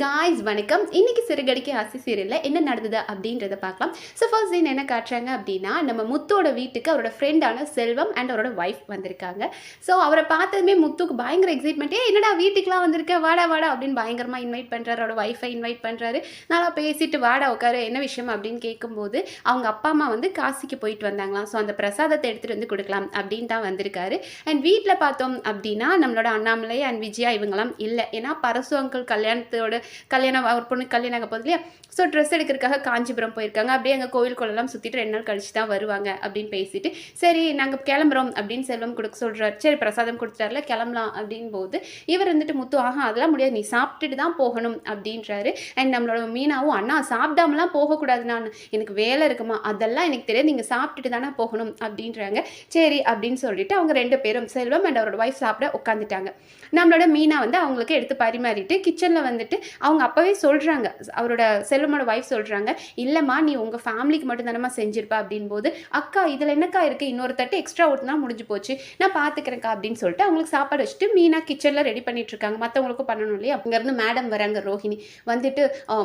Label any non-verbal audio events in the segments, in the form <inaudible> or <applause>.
Guys வணக்கம். இன்னைக்கு சிறுகடிக்கு ஆசி சீரியலில் என்ன நடந்தது அப்படின்றத பார்க்கலாம். ஸோ ஃபர்ஸ்ட் சீன் என்ன காட்டுறாங்க அப்படின்னா நம்ம முத்தோட வீட்டுக்கு அவரோட ஃப்ரெண்டான செல்வம் அண்ட் அவரோட ஒய்ஃப் வந்திருக்காங்க. ஸோ அவரை பார்த்ததுமே முத்துக்கு பயங்கர எக்ஸைட்மெண்ட் ஏ என்னடா வீட்டுக்குலாம் வந்திருக்க? வாடா வாடா அப்படின்னு பயங்கரமாக இன்வைட் பண்ணுறாரு அவரோட ஒய்ஃபை இன்வைட் பண்ணுறாரு நல்லா பேசிட்டு வாடா உட்காரு என்ன விஷயம்? அப்படின்னு கேட்கும்போது அவங்க அப்பா அம்மா வந்து காசிக்கு போயிட்டு வந்தாங்களாம். ஸோ அந்த பிரசாதத்தை எடுத்துகிட்டு வந்து கொடுக்கலாம் அப்படின்னு தான் வந்திருக்காரு. அண்ட் வீட்டில் பார்த்தோம் அப்படின்னா நம்மளோட அண்ணாமலை அண்ட் விஜயா இவங்கெல்லாம் இல்லை. ஏன்னா பரசு அங்கிள் கல்யாணத்தோட கல்யாணம் அவர் பொண்ணு கல்யாணம் ஆக போகுது இல்லையா? ஸோ ட்ரெஸ் எடுக்கிறதுக்காக காஞ்சிபுரம் போயிருக்காங்க. அப்படியே அங்கே கோவிலுக்குள்ளெல்லாம் சுற்றிட்டு ரெண்டு நாள் கழிச்சு தான் வருவாங்க அப்படின்னு பேசிட்டு சரி நாங்கள் கிளம்புறோம் அப்படின்னு செல்வம் கொடுக்க சொல்கிறார் சரி பிரசாதம் கொடுத்துட்டார்ல கிளம்பலாம் அப்படின் போது இவர் வந்துட்டு முத்து ஆஹா அதெல்லாம் முடியாது. நீ சாப்பிட்டுட்டு தான் போகணும் அப்படின்றாரு. அண்ட் நம்மளோட மீனாவும் அண்ணா சாப்பிடாமலாம் போகக்கூடாது நான். எனக்கு வேலை இருக்குமா? அதெல்லாம் எனக்கு தெரியாது. நீங்கள் சாப்பிட்டுட்டு தானே போகணும் அப்படின்றாங்க. சரி அப்படின்னு சொல்லிட்டு அவங்க ரெண்டு பேரும் செல்வம் அண்ட் அவரோட ஒய்ஃப் சாப்பிட உட்காந்துட்டாங்க நம்மளோட மீனா வந்து அவங்களுக்கு எடுத்து பரிமாறிட்டு கிச்சனில் வந்துட்டு அவங்க அப்போவே சொல்கிறாங்க அவரோட செல்வமோட ஒய்ஃப் சொல்கிறாங்க இல்லைம்மா நீ உங்கள் ஃபேமிலிக்கு மட்டும் தானம்மா செஞ்சிருப்பா அப்படின்போது அக்கா இதில் என்னக்கா இருக்குது இன்னொரு தட்டு எக்ஸ்ட்ரா ஒருத்தனா முடிஞ்சு போச்சு. நான் பார்த்துக்கிறேன்க்கா அப்படின்னு சொல்லிட்டு அவங்களுக்கு சாப்பாடு வச்சுட்டு மீனா கிச்சனில் ரெடி பண்ணிட்டு இருக்காங்க. மற்றவங்களுக்கும் பண்ணணும் இல்லையா? அங்கேருந்து மேடம் வராங்க ரோஹிணி. வந்துட்டு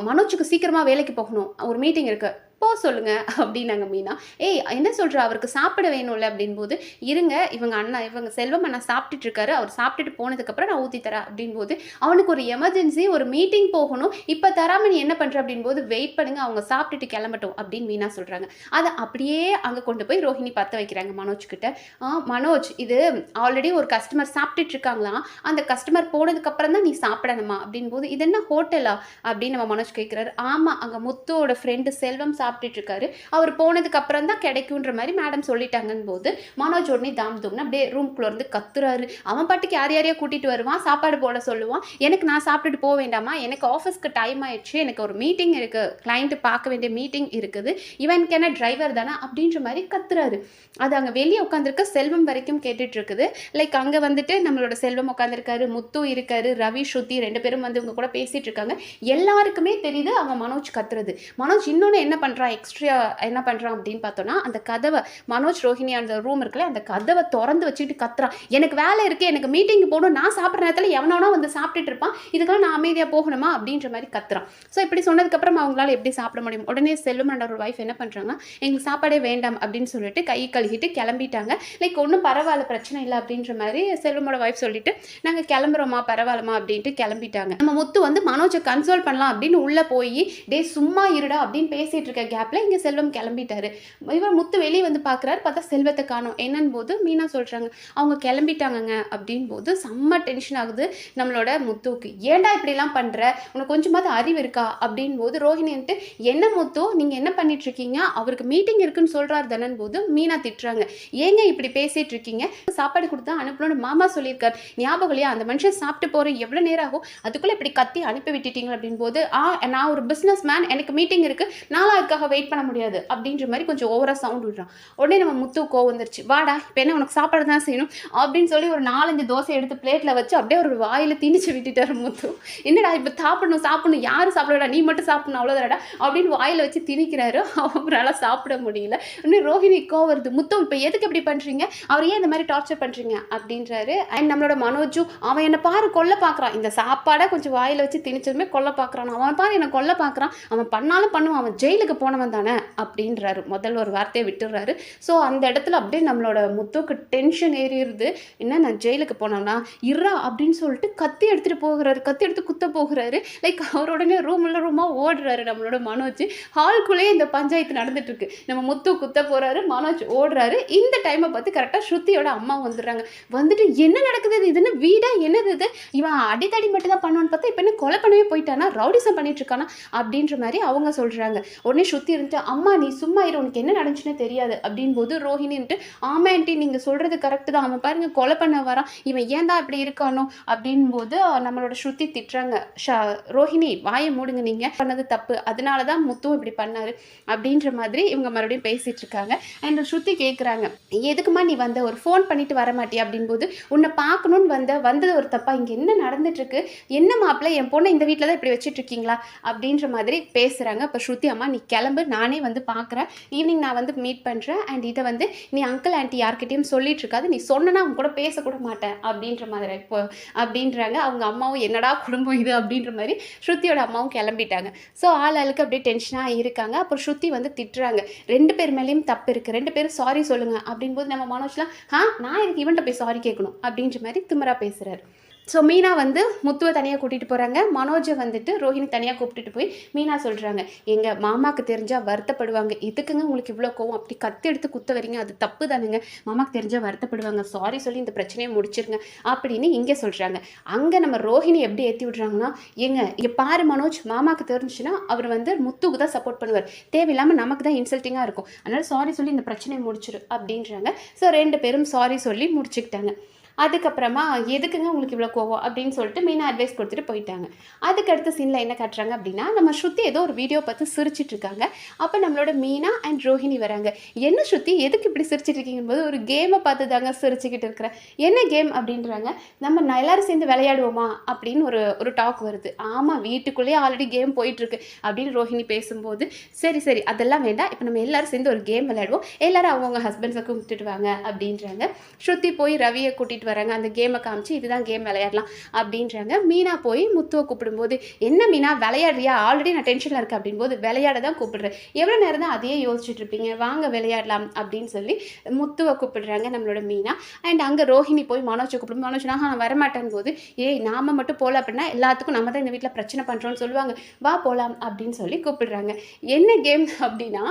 மனோஜுக்கு சீக்கிரமாக வேலைக்கு போகணும். ஒரு மீட்டிங் இருக்குது போ சொல்லுங்க அப்படின்னாங்க மீனா. ஏய் என்ன சொல்ற? அவருக்கு சாப்பிட வேணும்ல அப்படின்போது இருங்க இவங்க அண்ணா இவங்க செல்வம் அண்ணா சாப்பிட்டுட்டு இருக்காரு. அவர் சாப்பிட்டுட்டு போனதுக்கப்புறம் நான் ஊற்றி தரேன். அப்படின்போது அவனுக்கு ஒரு எமர்ஜென்சி ஒரு மீட்டிங் போகணும். இப்போ தராம நீ என்ன பண்ற? அப்படின்போது வெயிட் பண்ணுங்க அவங்க சாப்பிட்டுட்டு கிளம்பட்டும் அப்படின்னு மீனா சொல்றாங்க. அதை அப்படியே அங்கே கொண்டு போய் ரோஹிணி பற்ற வைக்கிறாங்க மனோஜ் கிட்ட. ஆ மனோஜ் இது ஆல்ரெடி ஒரு கஸ்டமர் சாப்பிட்டுட்டு இருக்காங்களாம் அந்த கஸ்டமர் போனதுக்கப்புறம் தான் நீ சாப்பிடணுமா? அப்படின்போது இது என்ன ஹோட்டலா அப்படின்னு நம்ம மனோஜ் கேட்குறாரு ஆமாம் அங்கே முத்துவோட ஃப்ரெண்டு செல்வம் சாப்பிட்டுட்டு இருக்காரு அவர் போனதுக்கு அப்புறம் தான் கிடைக்குன்ற மாதிரி மேடம் சொல்லிட்டாங்கன்னு போது மனோஜ் உடனே தாம் தூம்னு அப்படியே ரூம்குள்ள இருந்து கத்துறாரு. அவன் பாட்டுக்கு யார் யாரையோ கூட்டிட்டு வருவான் சாப்பாடு போட சொல்லுவான். எனக்கு நான் சாப்பிட்டுட்டு போக வேண்டாமா? எனக்கு ஆஃபீஸ்க்கு டைம் ஆயிடுச்சு. எனக்கு ஒரு மீட்டிங் இருக்கு. கிளைண்ட்டு பார்க்க வேண்டிய மீட்டிங் இருக்குது. இவனுக்கு என்ன டிரைவர் தானே? அப்படின்ற மாதிரி கத்துறாரு. அது அங்கே வெளியே உட்காந்துருக்க செல்வம் வரைக்கும் கேட்டுட்டு இருக்குது லைக் அங்கே வந்துட்டு நம்மளோட செல்வம் உட்காந்துருக்காரு முத்து இருக்காரு ரவி ஸ்ருதி ரெண்டு பேரும் வந்து இவங்க கூட பேசிட்டு இருக்காங்க எல்லாருக்குமே தெரியுது அவன் மனோஜ் கத்துறது. மனோஜ் இன்னொன்று என்ன பண்ணுறான் எக்ஸ்ட்ரா என்ன பண்ணுறான் அப்படின்னு பார்த்தோன்னா அந்த கதவை மனோஜ் ரோஹிணி அந்த ரூம் இருக்குல்ல அந்த கதவை திறந்து வச்சுட்டு கத்துறான் எனக்கு வேலை இருக்குது எனக்கு மீட்டிங் போகணும் நான் சாப்பிட்ற நேரத்தில் எவனோனா வந்து சாப்பிட்டுட்டு இருப்பான். இதுக்கெல்லாம் நான் அமைதியாக போகணுமா அப்படின்ற மாதிரி கத்துறான் ஸோ இப்படி சொன்னதுக்கப்புறம் அவங்களால எப்படி சாப்பிட முடியும்? உடனே செல்லும் ஒரு ஒய்ஃப் என்ன பண்ணுறாங்க எங்களுக்கு சாப்பாடே வேண்டாம் அப்படின்னு சொல்லிட்டு கை கழுகிட்டு கிளம்பிட்டாங்க. லைக் ஒன்றும் பரவாயில்ல பிரச்சனை இல்லை அப்படின்ற மாதிரி செல்வமோட ஒய்ஃப் சொல்லிட்டு நாங்கள் கிளம்புறோமா பரவாயில்லமா அப்படின்ட்டு கிளம்பிட்டாங்க. நம்ம முத்து வந்து மனோஜை கன்சோல் பண்ணலாம் அப்படின்னு உள்ளே போய் டே சும்மா இருடா அப்படின்னு பேசிகிட்டு இருக்க கேப்பில் இங்கே செல்வம் கிளம்பிட்டாரு. இவர் முத்து வெளியே வந்து பார்க்குறாரு பார்த்தா செல்வத்தை காணும். என்னன்னு போது மீனா சொல்கிறாங்க அவங்க கிளம்பிட்டாங்கங்க. அப்படின் போது செம்ம டென்ஷன் ஆகுது நம்மளோட முத்துவுக்கு. ஏன்டா இப்படிலாம் பண்ணுற உனக்கு கொஞ்சமாவது அறிவு இருக்கா? அப்படின் போது ரோஹிணின்ட்டு என்ன முத்து? நீங்கள் என்ன பண்ணிட்டு இருக்கீங்க அவருக்கு மீட்டிங் இருக்குன்னு சொல்கிறார் தானன் போது மீனா திட்டுறாங்க ஏங்க இப்படி பேசிட்டு இருக்கீங்க சாப்பாடு கொடுத்தா அனுப்பணும்னு மாமா சொல்லியிருக்கார். ஞாபகம் இல்லையா? அந்த மனுஷன் சாப்பிட்டு போகிற எவ்வளோ நேரம் ஆகும்? அதுக்குள்ளே இப்படி கத்தி அனுப்பி விட்டுட்டீங்க அப்படின் போது ஆ நான் ஒரு பிஸ்னஸ் மேன் எனக்கு மீட்டிங் இருக்குது நானும் அதுக்காக வெயிட் பண்ண முடியாது அப்படின்ற மாதிரி கொஞ்சம் ஓவராக சவுண்ட் விடுறான். உடனே நம்ம முத்து கோவம் வந்துருச்சு. வாடா இப்போ என்ன உனக்கு சாப்பாடு தான் செய்யணும்? அப்படின்னு சொல்லி ஒரு நாலஞ்சு தோசை எடுத்து பிளேட்டில் வச்சு அப்படியே ஒரு வாயில் திணிச்சு விட்டுட்டார் முத்து. என்னடா இப்போ சாப்பிடணும் சாப்பிடணும் யார் சாப்பிடடா நீ மட்டும் சாப்பிடணும் அவ்வளோதாடா அப்படின்னு வாயில் வச்சு திணிக்கிறாரு. அவரால் சாப்பிட முடியல. இன்னும் ரோஹிணி கோவம் வருது. முத்து இப்போ எதுக்கு இப்படி பண்ணுறீங்க அவர் ஏன் இந்த மாதிரி டார்ச்சர் பண்ணுறீங்க அப்படின்றாரு. அண்ட் நம்மளோட மனோஜும் அவன் என்னை பாரு கொல்ல பார்க்குறான் இந்த சாப்பாடை கொஞ்சம் வாயில் வச்சு திணிச்சதுமே கொல்ல பார்க்குறான் அவன் பாரு என்னை கொல்ல பார்க்குறான் அவன் பண்ணாலும் பண்ணுவான். அவன் ஜெயிலுக்கு போனவன் தானே அப்படின்றாரு. முதல் ஒரு வார்த்தையை விட்டுடுறாரு ஸோ அந்த இடத்துல அப்படியே நம்மளோட முத்துக்கு டென்ஷன் ஏறிடுது. என்ன நான் ஜெயிலுக்கு போனோம்னா இறா அப்படின்னு சொல்லிட்டு கத்தி எடுத்துகிட்டு போகிறாரு. கத்தி எடுத்து குத்த போகிறாரு. லைக் அவர் உடனே ரூமில் ரூமாக ஓடுறாரு நம்மளோட மனோஜ். ஹால்குள்ளேயே இந்த பஞ்சாயத்து நடந்துட்டுருக்கு. நம்ம முத்து குத்த போகிறாரு மனோஜ் ஓடுறாரு. இந்த டைமை பார்த்து கரெக்டாக ஸ்ருதியோட அம்மா வந்துடுறாங்க. வந்துட்டு என்ன நடக்குது இது? இது என்ன வீடா? என்னது இது? இவன் அடித்தடி மட்டும் தான் பண்ணுவான்னு பார்த்தா இப்போ என்ன கொலை பண்ணவே போயிட்டானா? ரவுடிசம் பண்ணிட்டு இருக்கானா? அப்படின்ற மாதிரி அவங்க சொல்கிறாங்க உடனே ஸ்ருதி இருந்துட்டு அம்மா நீ சும்மா இரு உனக்கு என்ன நடந்துச்சுன்னு தெரியாது. அப்படின் போது ரோஹிணின்ட்டு ஆமா ஆண்டி நீங்கள் சொல்கிறது கரெக்டு தான். அவன் பாருங்க கொலை பண்ண வரான். இவன் ஏன் தான் இப்படி இருக்கானோ? அப்படின் போது நம்மளோட ஸ்ருதி திட்டுறாங்க ஷா ரோஹிணி வாயை மூடுங்க நீங்கள் பண்ணது தப்பு. அதனால தான் முத்துவும் இப்படி பண்ணாரு. அப்படின்ற மாதிரி இவங்க மறுபடியும் பேசிட்டு இருக்காங்க. அண்ட் ஸ்ருதி கேட்குறாங்க எதுக்குமா நீ வந்த? ஒரு ஃபோன் பண்ணிட்டு வர மாட்டியா? அப்படின்போது உன்னை பார்க்கணுன்னு வந்த வந்தது ஒரு தப்பா. இங்கே என்ன நடந்துட்டுருக்கு? என்ன மாப்பிள்ள? என் பொண்ணை இந்த வீட்டில் தான் இப்படி வச்சுட்டு இருக்கீங்களா? அப்படின்ற மாதிரி பேசுகிறாங்க இப்போ ஸ்ருதி அம்மா நீ கிளம்ப. கிளம்பு நானே வந்து பார்க்குறேன் ஈவினிங் நான் வந்து மீட் பண்ணுறேன் அண்ட் இதை வந்து நீ அங்கிள் ஆண்டி யார்கிட்டையும் சொல்லிட்டு இருக்காது. நீ சொன்னனா அவங்க கூட பேசக்கூட மாட்டேன். அப்படின்ற மாதிரி இப்போ அப்படின்றாங்க. அவங்க அம்மாவும் என்னடா குடும்பம் இது அப்படின்ற மாதிரி ஸ்ருத்தியோட அம்மாவும் கிளம்பிட்டாங்க. ஸோ ஆள் ஆளுக்கு அப்படியே டென்ஷனாக இருக்காங்க. அப்புறம் ஸ்ருத்தி வந்து திட்டுறாங்க. ரெண்டு பேர் மேலேயும் தப்பு இருக்குது ரெண்டு பேரும் சாரி சொல்லுங்க. அப்படின்போது நம்ம மனோஜ்லாம் ஆ நான் எனக்கு இவன்ட்ட போய் சாரி கேட்கணும்? அப்படின்ற மாதிரி திமிரா பேசுகிறாரு ஸோ மீனா வந்து முத்துவை தனியாக கூட்டிகிட்டு போகிறாங்க மனோஜை வந்துட்டு ரோஹினி தனியாக கூப்பிட்டுட்டு போய் மீனா சொல்கிறாங்க எங்கள் மாமாவுக்கு தெரிஞ்சால் வருத்தப்படுவாங்க. எதுக்குங்க உங்களுக்கு இவ்வளோ கோவம்? அப்படி கத்து எடுத்து குத்த வரீங்க அது தப்பு தானுங்க. மாமாவுக்கு தெரிஞ்சால் வருத்தப்படுவாங்க. சாரி சொல்லி இந்த பிரச்சனையை முடிச்சிருங்க அப்படின்னு இங்கே சொல்கிறாங்க அங்கே நம்ம ரோஹிணி எப்படி ஏற்றி விட்றாங்கன்னா எங்க இங்கே பாரு மனோஜ் மாமாவுக்கு தெரிஞ்சுன்னா அவர் வந்து முத்துக்கு தான் சப்போர்ட் பண்ணுவார். தேவையில்லாமல் நமக்கு தான் இன்சல்ட்டிங்காக இருக்கும். அதனால் சாரி சொல்லி இந்த பிரச்சனையை முடிச்சிரு அப்படின்றாங்க. ஸோ ரெண்டு பேரும் சாரி சொல்லி முடிச்சுக்கிட்டாங்க. அதுக்கப்புறமா எதுக்குங்க உங்களுக்கு இவ்வளோ கோவம்? அப்படின்னு சொல்லிட்டு மீனா அட்வைஸ் கொடுத்துட்டு போயிட்டாங்க. அதுக்கு அடுத்த சீனில் என்ன காட்டுறாங்க அப்படின்னா நம்ம ஸ்ருதி ஏதோ ஒரு வீடியோ பார்த்து சிரிச்சிட்டு இருக்காங்க. அப்போ நம்மளோட மீனா அண்ட் ரோஹிணி வராங்க. என்ன ஸ்ருதி? எதுக்கு இப்படி சிரிச்சிட்டு இருக்கீங்கன்னு போது ஒரு கேமை பார்த்து தாங்க சிரிச்சுக்கிட்டு இருக்கிறேன் என்ன கேம் அப்படின்றாங்க. நம்ம எல்லாரும் சேர்ந்து விளையாடுவோமா? அப்படின்னு ஒரு ஒரு டாக் வருது. ஆமாம் வீட்டுக்குள்ளேயே ஆல்ரெடி கேம் போயிட்டுருக்கு. அப்படின்னு ரோஹிணி பேசும்போது சரி சரி அதெல்லாம் வேண்டாம். இப்போ நம்ம எல்லாரும் சேர்ந்து ஒரு கேம் விளையாடுவோம். எல்லாரும் அவங்கவுங்க ஹஸ்பண்ட்ஸை கூப்பிட்டுட்டு வாங்க. அப்படின்றாங்க. ஸ்ருதி போய் ரவியை கூட்டிகிட்டு வராங்க அந்த கேமை காமிச்சு இதுதான் கேம் விளையாடலாம் அப்படின்றாங்க. மீனா போய் முத்துவை கூப்பிடும்போது என்ன மீனா விளையாடுறியா? ஆல்ரெடி நான் டென்ஷனில் இருக்கேன். அப்படின்போது விளையாட தான் கூப்பிடுறேன். எவ்வளோ நேரம் தான் அதையே யோசிச்சுட்டு இருப்பீங்க. வாங்க விளையாடலாம். அப்படின்னு சொல்லி முத்துவை கூப்பிடுறாங்க நம்மளோட மீனா. அண்ட் அங்கே ரோஹிணி போய் மனோஜை கூப்பிடும். மனோஜ் நான் வரமாட்டேன். போது ஏய் நாம மட்டும் போகல அப்படின்னா எல்லாத்துக்கும் நம்ம தான் இந்த வீட்டில் பிரச்சனை பண்ணுறோம்னு சொல்லுவாங்க. வா போகலாம் அப்படின்னு சொல்லி கூப்பிடுறாங்க. என்ன கேம் அப்படின்னா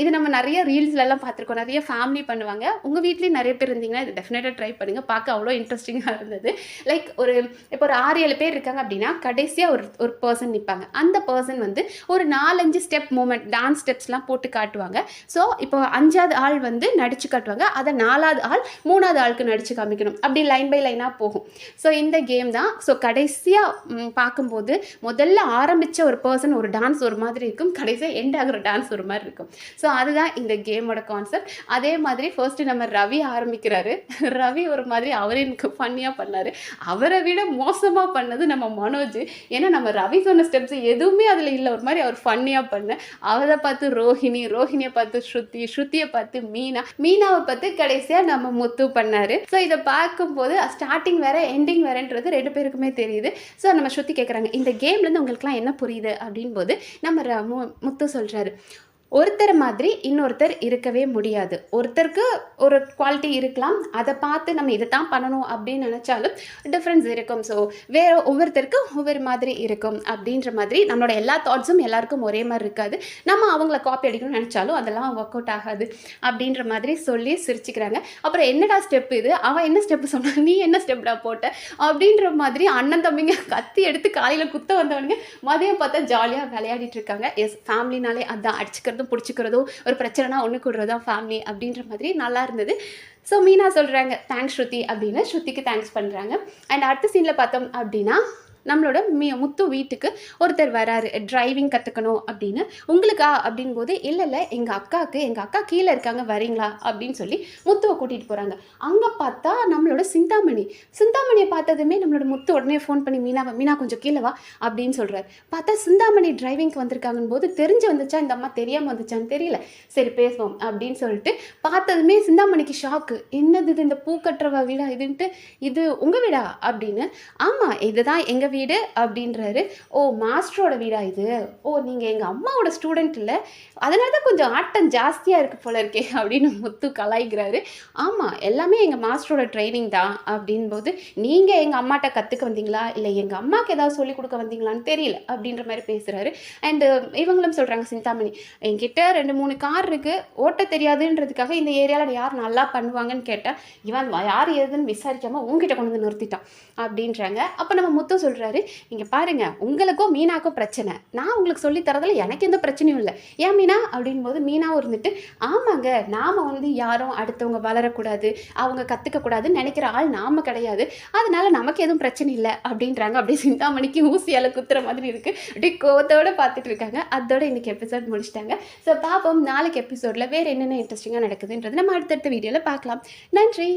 இது நம்ம நிறைய ரீல்ஸ்லலாம் பார்த்துருக்கோம். நிறைய ஃபேமிலி பண்ணுவாங்க. உங்கள் வீட்லேயும் நிறைய பேர் இருந்தீங்கன்னா இது டெஃபினட்டாக ட்ரை பண்ணுங்கள் பார்க்க அவ்வளோ இன்ட்ரெஸ்டிங்காக இருந்தது. லைக் ஒரு இப்போ ஒரு ஆறு ஏழு பேர் இருக்காங்க அப்படின்னா கடைசியாக ஒரு ஒரு பர்சன் நிற்பாங்க அந்த பர்சன் வந்து ஒரு நாலஞ்சு ஸ்டெப் மூமெண்ட் டான்ஸ் ஸ்டெப்ஸ்லாம் போட்டு காட்டுவாங்க. ஸோ இப்போ அஞ்சாவது ஆள் வந்து நடிச்சு காட்டுவாங்க. அதை நாலாவது ஆள் மூணாவது ஆளுக்கு நடிச்சு காமிக்கணும். அப்படி லைன் பை லைனாக போகும். ஸோ இந்த கேம் தான். ஸோ கடைசியாக பார்க்கும்போது முதல்ல ஆரம்பித்த ஒரு பர்சன் ஒரு டான்ஸ் ஒரு மாதிரி இருக்கும். கடைசியாக எண்ட் ஆகுற டான்ஸ் ஒரு மாதிரி இருக்கும். ஸோ அதுதான் இந்த கேமோட கான்செப்ட் அதே மாதிரி ஃபர்ஸ்ட் நம்ம ரவி ஆரம்பிக்கிறாரு. <laughs> ரவி ஒரு மாதிரி அவரே எனக்கு ஃபன்னியாக பண்ணார். அவரை விட மோசமாக பண்ணது நம்ம மனோஜ். ஏன்னா நம்ம ரவி சொன்ன ஸ்டெப்ஸ் எதுவுமே அதில் இல்லை. ஒரு மாதிரி அவர் ஃபன்னியாக பண்ண. அவரை பார்த்து ரோஹிணி ரோஹிணியை பார்த்து ஸ்ருதி ஸ்ருதியை பார்த்து மீனா. மீனாவை பார்த்து கடைசியாக நம்ம முத்து பண்ணார். ஸோ இதை பார்க்கும்போது ஸ்டார்டிங் வேற எண்டிங் வேறன்றது ரெண்டு பேருக்குமே தெரியுது. ஸோ நம்ம ஸ்ருதி கேட்குறாங்க இந்த கேம்லேருந்து உங்களுக்குலாம் என்ன புரியுது? அப்படின் போது நம்ம ர- மு- முத்து சொல்கிறாரு ஒருத்தர் மாதிரி இன்னொருத்தர் இருக்கவே முடியாது. ஒருத்தருக்கு ஒரு குவாலிட்டி இருக்கலாம். அதை பார்த்து நம்ம இதை தான் பண்ணணும் அப்படின்னு நினச்சாலும் டிஃப்ரென்ஸ் இருக்கும். ஸோ வேறு ஒவ்வொருத்தருக்கும் ஒவ்வொரு மாதிரி இருக்கும் அப்படின்ற மாதிரி நம்மளோட எல்லா தாட்ஸும் எல்லாருக்கும் ஒரே மாதிரி இருக்காது. நம்ம அவங்கள காப்பி அடிக்கணும்னு நினச்சாலும் அதெல்லாம் ஒர்க் அவுட் ஆகாது அப்படின்ற மாதிரி சொல்லி சிரிச்சுக்கிறாங்க. அப்புறம் என்னடா ஸ்டெப் இது? அவன் என்ன ஸ்டெப் சொன்னான் நீ என்ன ஸ்டெப்டா போட்ட? அப்படின்ற மாதிரி அண்ணன் தம்பிங்க கத்தி எடுத்து காலையில் குத்த வந்தவனுங்க மதியம் பார்த்தா ஜாலியாக விளையாடிட்டு இருக்காங்க. எஸ் ஃபேமிலினாலே அதான் பேசுகிறதும் பிடிச்சிக்கிறதும் ஒரு பிரச்சனைனா ஒன்று கூடுறதும் ஃபேமிலி அப்படின்ற மாதிரி நல்லா இருந்தது. ஸோ மீனா சொல்கிறாங்க தேங்க்ஸ் ஸ்ருதி அப்படின்னு ஸ்ருதிக்கு தேங்க்ஸ் பண்ணுறாங்க அண்ட் அடுத்த சீனில் பார்த்தோம் அப்படின்னா நம்மளோட மீ முத்து வீட்டுக்கு ஒருத்தர் வராரு. டிரைவிங் கற்றுக்கணும் அப்படின்னு. உங்களுக்கா? அப்படின்போது இல்லை இல்லை எங்கள் அக்காவுக்கு எங்கள் அக்கா கீழே இருக்காங்க வரீங்களா? அப்படின்னு சொல்லி முத்துவை கூட்டிகிட்டு போகிறாங்க அங்கே பார்த்தா நம்மளோட சிந்தாமணி. சிந்தாமணியை பார்த்ததுமே நம்மளோட முத்து உடனே ஃபோன் பண்ணி மீனாவை மீனா கொஞ்சம் கீழே வா அப்படின்னு சொல்கிறார் பார்த்தா சிந்தாமணி டிரைவிங்க்கு வந்திருக்காங்கன்னு போது தெரிஞ்சு வந்துச்சா? இந்த அம்மா தெரியாமல் வந்துச்சான்னு தெரியல. சரி பேசுவோம் அப்படின்னு சொல்லிட்டு பார்த்ததுமே சிந்தாமணிக்கு ஷாக்கு என்னது இது? இந்த பூ வீடா? இதுன்ட்டு இது உங்கள் வீடா? அப்படின்னு. ஆமாம் இதுதான் எங்கள் வீடு. வீடு அப்படின்றாரு. ஓ மாஸ்டரோட வீடா இது? ஓ நீங்கள் எங்கள் அம்மாவோட ஸ்டூடெண்ட் இல்லை. அதனால தான் கொஞ்சம் ஆட்டம் ஜாஸ்தியாக இருக்குது போல இருக்கே அப்படின்னு முத்து கலாய்க்கிறாரு. ஆமாம் எல்லாமே எங்கள் மாஸ்டரோட ட்ரைனிங் தான் அப்படின்போது நீங்கள் எங்கள் அம்மாட்ட கற்றுக்க வந்தீங்களா? இல்லை எங்கள் அம்மாவுக்கு ஏதாவது சொல்லிக் கொடுக்க வந்தீங்களான்னு தெரியல அப்படின்ற மாதிரி பேசுகிறாரு அண்டு இவங்களும் சொல்கிறாங்க சிந்தாமணி என்கிட்ட ரெண்டு மூணு கார் இருக்குது ஓட்ட தெரியாதுன்றதுக்காக இந்த ஏரியாவில் யார் நல்லா பண்ணுவாங்கன்னு கேட்டால் இவன் யார் எதுன்னு விசாரிக்காமல் உங்ககிட்ட கொண்டு வந்து நிறுத்திட்டான் அப்படின்றாங்க. அப்போ நம்ம முத்து சொல்கிறோம் சொல்கிறாரு இங்கே பாருங்க உங்களுக்கும் மீனாக்கும் பிரச்சனை. நான் உங்களுக்கு சொல்லி தரதில் எனக்கு எந்த பிரச்சனையும் இல்லை. ஏன் மீனா? அப்படின்போது மீனாவும் இருந்துட்டு ஆமாங்க நாம் வந்து யாரும் அடுத்தவங்க வளரக்கூடாது அவங்க கற்றுக்கக்கூடாதுன்னு நினைக்கிற ஆள் நாம கிடையாது. அதனால் நமக்கு எதுவும் பிரச்சனை இல்லை அப்படின்றாங்க. அப்படியே சிந்தாமணிக்கு ஊசியால் குத்துற மாதிரி இருக்குது அப்படியே கோவத்தோடு பார்த்துட்டு இருக்காங்க. அதோட இன்னைக்கு எபிசோட் முடிச்சிட்டாங்க. ஸோ பார்ப்போம் நாளைக்கு எபிசோடில் வேறு என்னென்ன இன்ட்ரெஸ்டிங்காக நடக்குதுன்றது நம்ம அடுத்தடுத்த வீடியோவில் பார்க்கலாம். நன்றி!